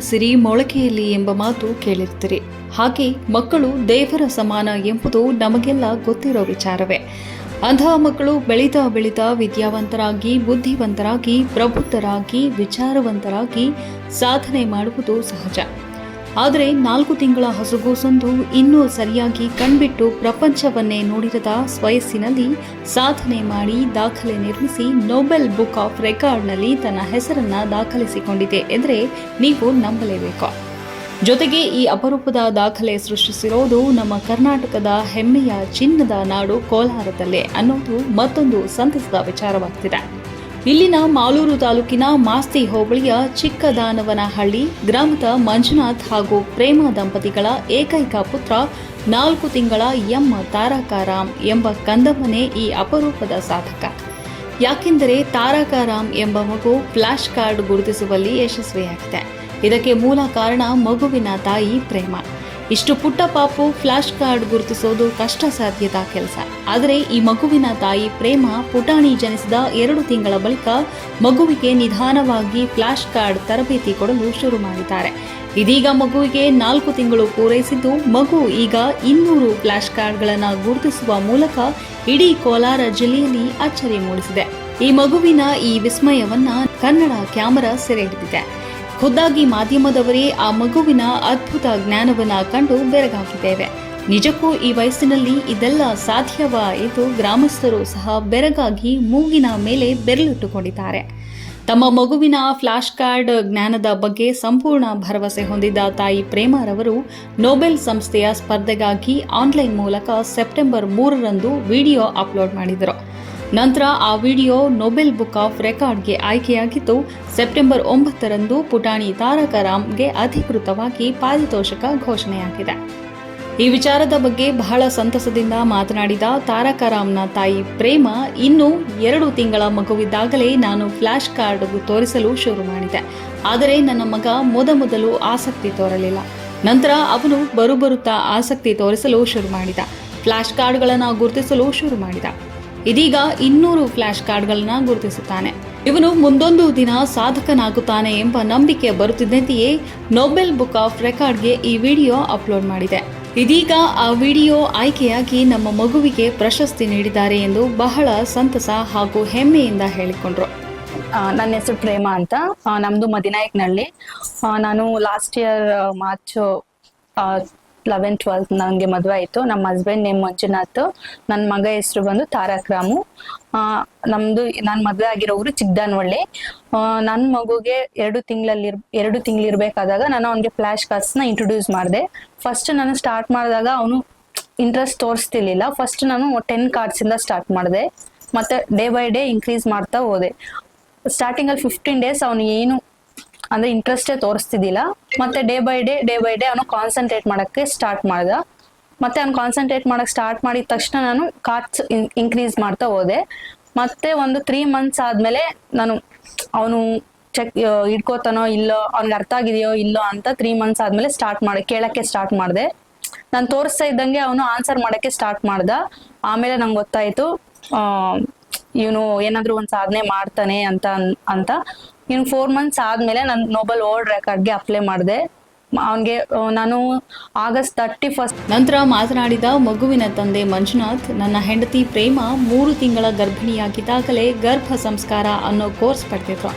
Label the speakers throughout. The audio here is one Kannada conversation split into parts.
Speaker 1: ಸಿರಿ ಮೊಳಕೆಯಲ್ಲಿ ಎಂಬ ಮಾತು ಕೇಳಿರ್ತೀರಿ. ಹಾಗೆ ಮಕ್ಕಳು ದೇವರ ಸಮಾನ ಎಂಬುದು ನಮಗೆಲ್ಲ ಗೊತ್ತಿರೋ ವಿಚಾರವೇ. ಅಂತಹ ಮಕ್ಕಳು ಬೆಳೀತಾ ಬೆಳೀತಾ ವಿದ್ಯಾವಂತರಾಗಿ, ಬುದ್ಧಿವಂತರಾಗಿ, ಪ್ರಬುದ್ಧರಾಗಿ, ವಿಚಾರವಂತರಾಗಿ ಸಾಧನೆ ಮಾಡುವುದು ಸಹಜ. ಆದರೆ ನಾಲ್ಕು ತಿಂಗಳ ಹಸುಗೂಸೊಂದು ಇನ್ನೂ ಸರಿಯಾಗಿ ಕಣ್ಬಿಟ್ಟು ಪ್ರಪಂಚವನ್ನೇ ನೋಡಿರದ ಸ್ವಯಸ್ಸಿನಲ್ಲಿ ಸಾಧನೆ ಮಾಡಿ ದಾಖಲೆ ನಿರ್ಮಿಸಿ ನೋಬೆಲ್ ಬುಕ್ ಆಫ್ ರೆಕಾರ್ಡ್ನಲ್ಲಿ ತನ್ನ ಹೆಸರನ್ನ ದಾಖಲಿಸಿಕೊಂಡಿದೆ ಎಂದರೆ ನೀವು ನಂಬಲೇಬೇಕು. ಜೊತೆಗೆ ಈ ಅಪರೂಪದ ದಾಖಲೆ ಸೃಷ್ಟಿಸಿರೋದು ನಮ್ಮ ಕರ್ನಾಟಕದ ಹೆಮ್ಮೆಯ ಚಿನ್ನದ ನಾಡು ಕೋಲಾರದಲ್ಲೇ ಅನ್ನೋದು ಮತ್ತೊಂದು ಸಂತಸದ ವಿಚಾರವಾಗ್ತಿದೆ. ಇಲ್ಲಿನ ಮಾಲೂರು ತಾಲೂಕಿನ ಮಾಸ್ತಿ ಹೋಬಳಿಯ ಚಿಕ್ಕದಾನವನಹಳ್ಳಿ ಗ್ರಾಮದ ಮಂಜುನಾಥ್ ಹಾಗೂ ಪ್ರೇಮ ದಂಪತಿಗಳ ಏಕೈಕ ಪುತ್ರ ನಾಲ್ಕು ತಿಂಗಳ ಎಂ ತಾರಕಾರಾಮ್ ಎಂಬ ಕಂದಮ್ಮನೇ ಈ ಅಪರೂಪದ ಸಾಧಕ. ಯಾಕೆಂದರೆ ತಾರಕಾರಾಮ್ ಎಂಬ ಮಗು ಫ್ಲಾಶ್ ಕಾರ್ಡ್ ಗುರುತಿಸುವಲ್ಲಿ ಯಶಸ್ವಿಯಾಗಿದೆ. ಇದಕ್ಕೆ ಮೂಲ ಕಾರಣ ಮಗುವಿನ ತಾಯಿ ಪ್ರೇಮ. ಇಷ್ಟು ಪುಟ್ಟ ಪಾಪು ಫ್ಲಾಶ್ ಕಾರ್ಡ್ ಗುರುತಿಸೋದು ಕಷ್ಟ ಸಾಧ್ಯದ ಕೆಲಸ. ಆದರೆ ಈ ಮಗುವಿನ ತಾಯಿ ಪ್ರೇಮ ಪುಟಾಣಿ ಜನಿಸಿದ ಎರಡು ತಿಂಗಳ ಬಳಿಕ ಮಗುವಿಗೆ ನಿಧಾನವಾಗಿ ಫ್ಲಾಶ್ ಕಾರ್ಡ್ ತರಬೇತಿ ಕೊಡಲು ಶುರು ಮಾಡಿದ್ದಾರೆ. ಇದೀಗ ಮಗುವಿಗೆ ನಾಲ್ಕು ತಿಂಗಳು ಪೂರೈಸಿದ್ದು ಮಗು ಈಗ ಇನ್ನೂರು ಫ್ಲಾಶ್ ಕಾರ್ಡ್ಗಳನ್ನು ಗುರುತಿಸುವ ಮೂಲಕ ಇಡೀ ಕೋಲಾರ ಜಿಲ್ಲೆಯಲ್ಲಿ ಅಚ್ಚರಿ ಮೂಡಿಸಿದೆ. ಈ ಮಗುವಿನ ಈ ವಿಸ್ಮಯವನ್ನ ಕನ್ನಡ ಕ್ಯಾಮರಾ ಸೆರೆ ಹಿಡಿದಿದೆ. ಖುದ್ದಾಗಿ ಮಾಧ್ಯಮದವರೇ ಆ ಮಗುವಿನ ಅದ್ಭುತ ಜ್ಞಾನವನ್ನ ಕಂಡು ಬೆರಗಾಗಿದ್ದೇವೆ. ನಿಜಕ್ಕೂ ಈ ವಯಸ್ಸಿನಲ್ಲಿ ಇದೆಲ್ಲ ಸಾಧ್ಯವ ಎಂದು ಗ್ರಾಮಸ್ಥರು ಸಹ ಬೆರಗಾಗಿ ಮೂಗಿನ ಮೇಲೆ ಬೆರಳಿಟ್ಟುಕೊಂಡಿದ್ದಾರೆ. ತಮ್ಮ ಮಗುವಿನ ಫ್ಲಾಶ್ ಕಾರ್ಡ್ ಜ್ಞಾನದ ಬಗ್ಗೆ ಸಂಪೂರ್ಣ ಭರವಸೆ ಹೊಂದಿದ್ದ ತಾಯಿ ಪ್ರೇಮಾರವರು ನೊಬೆಲ್ ಸಂಸ್ಥೆಯ ಸ್ಪರ್ಧೆಗಾಗಿ ಆನ್ಲೈನ್ ಮೂಲಕ ಸೆಪ್ಟೆಂಬರ್ ಮೂರರಂದು ವಿಡಿಯೋ ಅಪ್ಲೋಡ್ ಮಾಡಿದರು. ನಂತರ ಆ ವಿಡಿಯೋ ನೊಬೆಲ್ ಬುಕ್ ಆಫ್ ರೆಕಾರ್ಡ್ಗೆ ಆಯ್ಕೆಯಾಗಿದ್ದು, ಸೆಪ್ಟೆಂಬರ್ ಒಂಬತ್ತರಂದು ಪುಟಾಣಿ ತಾರಕರಾಮ್ಗೆ ಅಧಿಕೃತವಾಗಿ ಪಾರಿತೋಷಕ ಘೋಷಣೆಯಾಗಿದೆ. ಈ ವಿಚಾರದ ಬಗ್ಗೆ ಬಹಳ ಸಂತಸದಿಂದ ಮಾತನಾಡಿದ ತಾರಕರಾಮ್ನ ತಾಯಿ ಪ್ರೇಮ ಇನ್ನು ಎರಡು ತಿಂಗಳ ಮಗುವಿದ್ದಾಗಲೇ ನಾನು ಫ್ಲಾಶ್ ಕಾರ್ಡ್ ತೋರಿಸಲು ಶುರು ಮಾಡಿದೆ. ಆದರೆ ನನ್ನ ಮಗ ಮೊದಮೊದಲು ಆಸಕ್ತಿ ತೋರಲಿಲ್ಲ. ನಂತರ ಅವನು ಬರುಬರುತ್ತಾ ಆಸಕ್ತಿ ತೋರಿಸಲು ಶುರು ಮಾಡಿದ. ಫ್ಲಾಶ್ ಕಾರ್ಡ್ಗಳನ್ನು ಗುರುತಿಸಲು ಶುರು ಮಾಡಿದ. ಇದೀಗ ಇನ್ನೂರು ಫ್ಲಾಶ್ ಕಾರ್ಡ್ಗಳನ್ನ ಗುರುತಿಸುತ್ತಾನೆ. ಇವನು ಮುಂದೊಂದು ದಿನ ಸಾಧಕನಾಗುತ್ತಾನೆ ಎಂಬ ನಂಬಿಕೆ ಬರುತ್ತಿದ್ದಂತೆಯೇ ನೊಬೆಲ್ ಬುಕ್ ಆಫ್ ರೆಕಾರ್ಡ್ಗೆ ಈ ವಿಡಿಯೋ ಅಪ್ಲೋಡ್ ಮಾಡಿದೆ. ಇದೀಗ ಆ ವಿಡಿಯೋ ಆಯ್ಕೆಯಾಗಿ ನಮ್ಮ ಮಗುವಿಗೆ ಪ್ರಶಸ್ತಿ ನೀಡಿದ್ದಾರೆ ಎಂದು ಬಹಳ ಸಂತಸ ಹಾಗೂ ಹೆಮ್ಮೆಯಿಂದ ಹೇಳಿಕೊಂಡ್ರು.
Speaker 2: ನನ್ನ ಹೆಸರು ಪ್ರೇಮ ಅಂತ. ನಮ್ದು ಮದಿನಾಯಕ್ನಳ್ಳಿ ನಾನು last year March eleven twelfth ನನಗೆ ಮದುವೆ ಆಯಿತು. ನಮ್ಮ ಹಸ್ಬೆಂಡ್ ನೇಮ್ ಮಂಜುನಾಥ್. ನನ್ನ ಮಗ ಹೆಸರು ಬಂದು ತಾರಕ್ ರಾಮು ನಮ್ದು ನಾನು ಮದುವೆ ಆಗಿರೋ ಊರು ಚಿಕ್ಕದಾನವಳ್ಳಿ ನನ್ನ ಮಗುಗೆ ಎರಡು ತಿಂಗಳಲ್ಲಿ ಎರಡು ತಿಂಗಳಿರ್ಬೇಕಾದಾಗ ನಾನು ಅವನಿಗೆ ಫ್ಲಾಶ್ ಕಾರ್ಡ್ಸ್ನ ಇಂಟ್ರೊಡ್ಯೂಸ್ ಮಾಡಿದೆ. ಫಸ್ಟ್ ನಾನು ಸ್ಟಾರ್ಟ್ ಮಾಡಿದಾಗ ಅವನು ಇಂಟ್ರೆಸ್ಟ್ ತೋರಿಸ್ತಿರ್ಲಿಲ್ಲ. ಫಸ್ಟ್ ನಾನು ಟೆನ್ ಕಾರ್ಡ್ಸಿಂದ ಸ್ಟಾರ್ಟ್ ಮಾಡಿದೆ. ಮತ್ತೆ ಡೇ ಬೈ ಡೇ ಇನ್ಕ್ರೀಸ್ ಮಾಡ್ತಾ ಹೋದೆ. ಸ್ಟಾರ್ಟಿಂಗಲ್ಲಿ ಫಿಫ್ಟೀನ್ ಡೇಸ್ ಅವನು ಏನು ಅಂದ್ರೆ ಇಂಟ್ರೆಸ್ಟೇ ತೋರಿಸ್ತಿದ್ದಿಲ್ಲ. ಮತ್ತೆ day by day day by day ಅವನು ಕಾನ್ಸಂಟ್ರೇಟ್ ಮಾಡಕ್ಕೆ ಸ್ಟಾರ್ಟ್ ಮಾಡ್ದ. ಮತ್ತೆ ಅವ್ನು ಕಾನ್ಸಂಟ್ರೇಟ್ ಮಾಡಕ್ ಸ್ಟಾರ್ಟ್ ಮಾಡಿದ ತಕ್ಷಣ ನಾನು ಕಾರ್ಟ್ಸ್ ಇನ್ಕ್ರೀಸ್ ಮಾಡ್ತಾ ಹೋದೆ. ಮತ್ತೆ ಒಂದು ತ್ರೀ ಮಂತ್ಸ್ ಆದ್ಮೇಲೆ ನಾನು ಅವನು ಚೆಕ್ ಇಟ್ಕೋತಾನೋ ಇಲ್ಲೋ, ಅವ್ನಿಗೆ ಅರ್ಥ ಆಗಿದೆಯೋ ಇಲ್ಲೋ ಅಂತ ತ್ರೀ ಮಂತ್ಸ್ ಆದ್ಮೇಲೆ ಸ್ಟಾರ್ಟ್ ಮಾಡಿ, ಕೇಳಕ್ಕೆ ಸ್ಟಾರ್ಟ್ ಮಾಡಿದೆ. ನಾನು ತೋರಿಸ್ತಾ ಇದ್ದಂಗೆ ಅವನು ಆನ್ಸರ್ ಮಾಡಕ್ಕೆ ಸ್ಟಾರ್ಟ್ ಮಾಡ್ದ. ಆಮೇಲೆ ನಂಗೆ ಗೊತ್ತಾಯ್ತು ಇವನು ಏನಾದ್ರೂ ಒಂದ್ ಸಾಧನೆ ಮಾಡ್ತಾನೆ ಅಂತ ಅಂತ. ಇವ್ನು ಫೋರ್ ಮಂತ್ಸ್ ಆದ್ಮೇಲೆ ನಾನು ನೋಬಲ್ ವರ್ಲ್ಡ್ ರೆಕಾರ್ಡ್ಗೆ ಅಪ್ಲೈ ಮಾಡಿದೆ. ಅವನಿಗೆ ನಾನು ಆಗಸ್ಟ್ ತರ್ಟಿ ಫಸ್ಟ್
Speaker 1: ನಂತರ ಮಾತನಾಡಿದ ಮಗುವಿನ ತಂದೆ ಮಂಜುನಾಥ್, ನನ್ನ ಹೆಂಡತಿ ಪ್ರೇಮ ಮೂರು ತಿಂಗಳ ಗರ್ಭಿಣಿಯಾಗಿದ್ದಾಗಲೇ ಗರ್ಭ ಸಂಸ್ಕಾರ ಅನ್ನೋ ಕೋರ್ಸ್ ಪಡ್ತಿದ್ರು.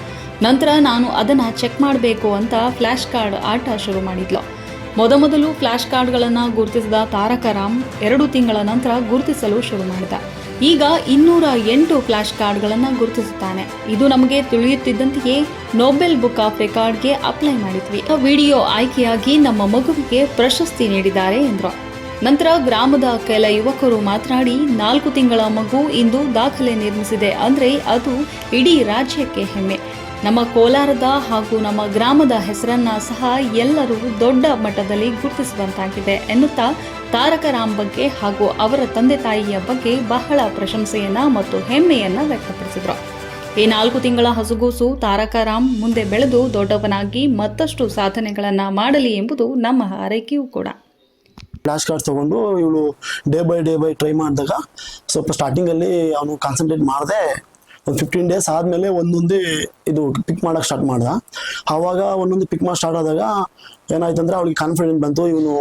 Speaker 1: ನಂತರ ನಾನು ಅದನ್ನು ಚೆಕ್ ಮಾಡಬೇಕು ಅಂತ ಫ್ಲ್ಯಾಶ್ ಕಾರ್ಡ್ ಆಟ ಶುರು ಮಾಡಿದ್ಲು. ಮೊದಮೊದಲು ಫ್ಲ್ಯಾಶ್ ಕಾರ್ಡ್ಗಳನ್ನು ಗುರುತಿಸಿದ ತಾರಕರಾಮ್ ಎರಡು ತಿಂಗಳ ನಂತರ ಗುರುತಿಸಲು ಶುರು ಮಾಡಿದ. ಈಗ ಇನ್ನೂರ ಎಂಟು ಫ್ಲಾಶ್ ಕಾರ್ಡ್ಗಳನ್ನು ಗುರುತಿಸುತ್ತಾನೆ. ಇದು ನಮಗೆ ತಿಳಿಯುತ್ತಿದ್ದಂತೆಯೇ ನೊಬೆಲ್ ಬುಕ್ ಆಫ್ ರೆಕಾರ್ಡ್ಗೆ ಅಪ್ಲೈ ಮಾಡಿದ್ವಿ. ವಿಡಿಯೋ ಆಯ್ಕೆಯಾಗಿ ನಮ್ಮ ಮಗುವಿಗೆ ಪ್ರಶಸ್ತಿ ನೀಡಿದ್ದಾರೆ ಎಂದರು. ನಂತರ ಗ್ರಾಮದ ಕೆಲ ಯುವಕರು ಮಾತನಾಡಿ, ನಾಲ್ಕು ತಿಂಗಳ ಮಗು ಇಂದು ದಾಖಲೆ ನಿರ್ಮಿಸಿದೆ. ಅಂದರೆ ಅದು ಇಡೀ ರಾಜ್ಯಕ್ಕೆ ಹೆಮ್ಮೆ. ನಮ್ಮ ಕೋಲಾರದ ಹಾಗೂ ನಮ್ಮ ಗ್ರಾಮದ ಹೆಸರನ್ನ ಸಹ ಎಲ್ಲರೂ ದೊಡ್ಡ ಮಟ್ಟದಲ್ಲಿ ಗುರುತಿಸುವಂತಾಗಿದೆ ಎನ್ನುತ್ತಾ ತಾರಕ ರಾಮ್ ಬಗ್ಗೆ ಹಾಗೂ ಅವರ ತಂದೆ ತಾಯಿಯ ಬಗ್ಗೆ ಬಹಳ ಪ್ರಶಂಸೆಯನ್ನ ಮತ್ತು ಹೆಮ್ಮೆಯನ್ನ ವ್ಯಕ್ತಪಡಿಸಿದರು. ಈ ನಾಲ್ಕು ತಿಂಗಳ ಹಸುಗೂಸು ತಾರಕ ರಾಮ್ ಮುಂದೆ ಬೆಳೆದು ದೊಡ್ಡವನಾಗಿ ಮತ್ತಷ್ಟು ಸಾಧನೆಗಳನ್ನ ಮಾಡಲಿ ಎಂಬುದು ನಮ್ಮ ಹಾರೈಕೆಯೂ ಕೂಡ.
Speaker 3: ಫ್ಲಾಶ್ ಕಾರ್ಡ್ ತೊಗೊಂಡು ಇವಳು day by day by try ಮಾಡಿದಾಗ ಸ್ವಲ್ಪ ಸ್ಟಾರ್ಟಿಂಗಲ್ಲಿ ಅವನು ಕಾನ್ಸಂಟ್ರೇಟ್ ಮಾಡದೆ ಒಂದು ಫಿಫ್ಟೀನ್ ಡೇಸ್ ಆದಮೇಲೆ ಒಂದೊಂದೇ ಇದು ಪಿಕ್ ಮಾಡೋಕೆ ಸ್ಟಾರ್ಟ್ ಮಾಡ್ದ. ಆವಾಗ ಒಂದೊಂದು ಪಿಕ್ ಮಾಡಿ ಸ್ಟಾರ್ಟ್ ಆದಾಗ ಏನಾಯ್ತು ಅಂದ್ರೆ ಅವ್ಳಿಗೆ ಕಾನ್ಫಿಡೆಂಟ್ ಬಂತು, ಇವನು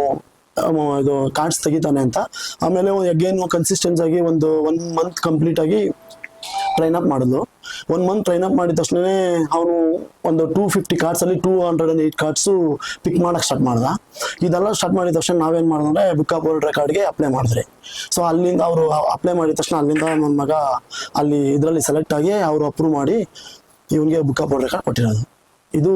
Speaker 3: ಇದು ಕಾರ್ಡ್ಸ್ ತೆಗಿತಾನೆ ಅಂತ. ಆಮೇಲೆ ಅಗೇನ್ ಕನ್ಸಿಸ್ಟೆನ್ಸ್ ಆಗಿ ಒಂದು ಒನ್ ಮಂತ್ ಕಂಪ್ಲೀಟ್ ಆಗಿ ಟ್ರೈನ್ ಅಪ್ ಮಾಡಿದ್ಲು. ಒನ್ ಮಂತ್ ಟ್ರೈನ್ ಅಪ್ ಮಾಡಿದ ತಕ್ಷಣವೇ ಅವನು ಒಂದು two fifty ಕಾರ್ಡ್ಸಲ್ಲಿ two hundred and eight cards pick ಮಾಡೋಕೆ ಸ್ಟಾರ್ಟ್ ಮಾಡ್ದ. ಇದೆಲ್ಲ ಸ್ಟಾರ್ಟ್ ಮಾಡಿದ ತಕ್ಷಣ ನಾವೇನು ಮಾಡಿದ್ರೆ ಬುಕ್ ಆಫ್ ವರ್ಲ್ಡ್ ರೆಕಾರ್ಡ್ಗೆ ಅಪ್ಲೈ ಮಾಡಿದ್ರಿ. ಸೊ ಅಲ್ಲಿಂದ ಅವರು ಅಪ್ಲೈ ಮಾಡಿದ ತಕ್ಷಣ ಅಲ್ಲಿಂದ ನನ್ನ ಮಗ ಅಲ್ಲಿ ಇದರಲ್ಲಿ ಸೆಲೆಕ್ಟ್ ಆಗಿ ಅವರು ಅಪ್ರೂವ್ ಮಾಡಿ ಇವನಿಗೆ ಬುಕ್ ಆಫ್ ವರ್ಲ್ಡ್ ರೆಕಾರ್ಡ್ ಕೊಟ್ಟಿರೋದು. ಇದು